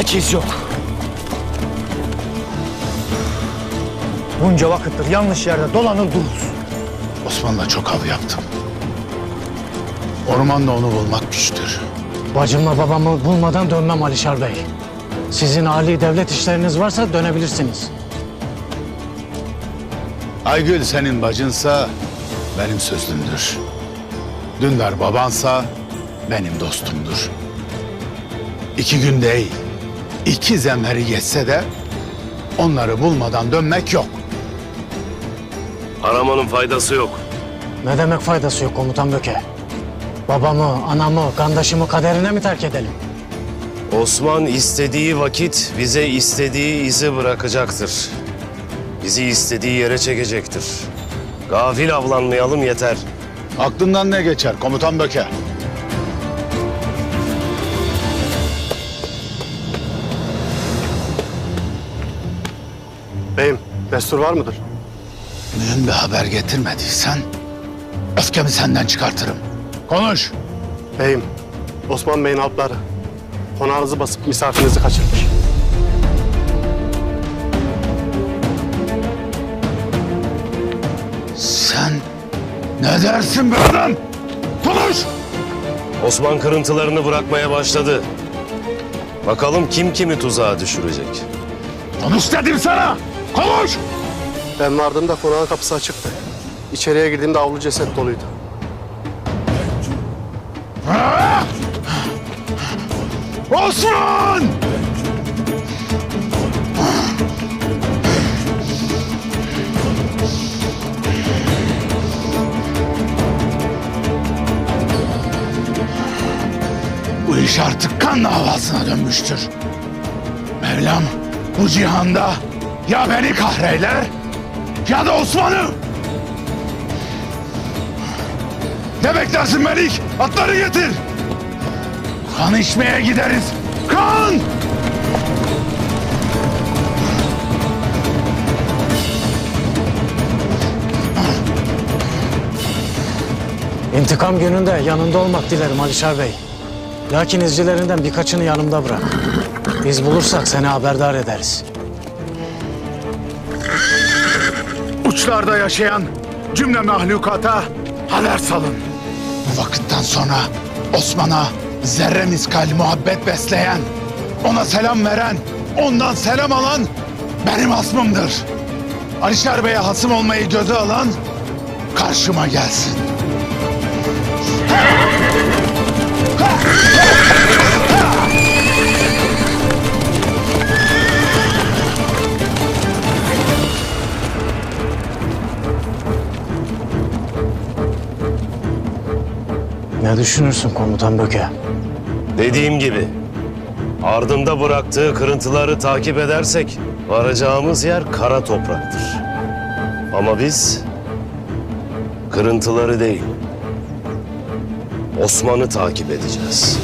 Ekiz yok. Bunca vakittir yanlış yerde dolanır dururuz. Osman'la çok av yaptım. Ormanda onu bulmak güçtür. Bacımla babamı bulmadan dönmem Alişar Bey. Sizin âli devlet işleriniz varsa dönebilirsiniz. Aygül senin bacınsa benim sözlümdür. Dündar babansa benim dostumdur. İki gün değil, iki zemheri geçse de onları bulmadan dönmek yok. Aramanın faydası yok. Ne demek faydası yok komutan Böke? Babamı, anamı, kardeşimi kaderine mi terk edelim? Osman istediği vakit bize istediği izi bırakacaktır. Bizi istediği yere çekecektir. Gafil avlanmayalım yeter. Aklından ne geçer komutan Böke? Beyim, destur var mıdır? Mühim bir haber getirmediysen öfkemi senden çıkartırım. Konuş. Beyim, Osman Bey'in alpları konağınızı basıp misafirinizi kaçırmış. Sen ne dersin be adam? Konuş. Osman kırıntılarını bırakmaya başladı. Bakalım kim kimi tuzağa düşürecek. Konuş dedim sana. Konuş. Ben vardığımda konağın kapısı açıktı. İçeriye girdiğimde avlu ceset doluydu. Osman! Bu iş artık kan davasına dönmüştür. Mevlam bu cihanda ya beni kahreyler ya da Osman'ı. Ne beklersin Melik? Atları getir. Kan içmeye gideriz. Kan! İntikam gününde yanında olmak dilerim Alişar Bey. Lakin izcilerinden birkaçını yanımda bırak. Biz bulursak seni haberdar ederiz. Uçlarda yaşayan cümle mahlukata haber salın. Bu vakitten sonra Osman'a zerre miskal muhabbet besleyen, ona selam veren, ondan selam alan benim hasmımdır. Alişer Bey'e hasım olmayı göze alan karşıma gelsin. Ne düşünürsün komutan Böke? Dediğim gibi ardında bıraktığı kırıntıları takip edersek varacağımız yer kara topraktır. Ama biz kırıntıları değil Osman'ı takip edeceğiz.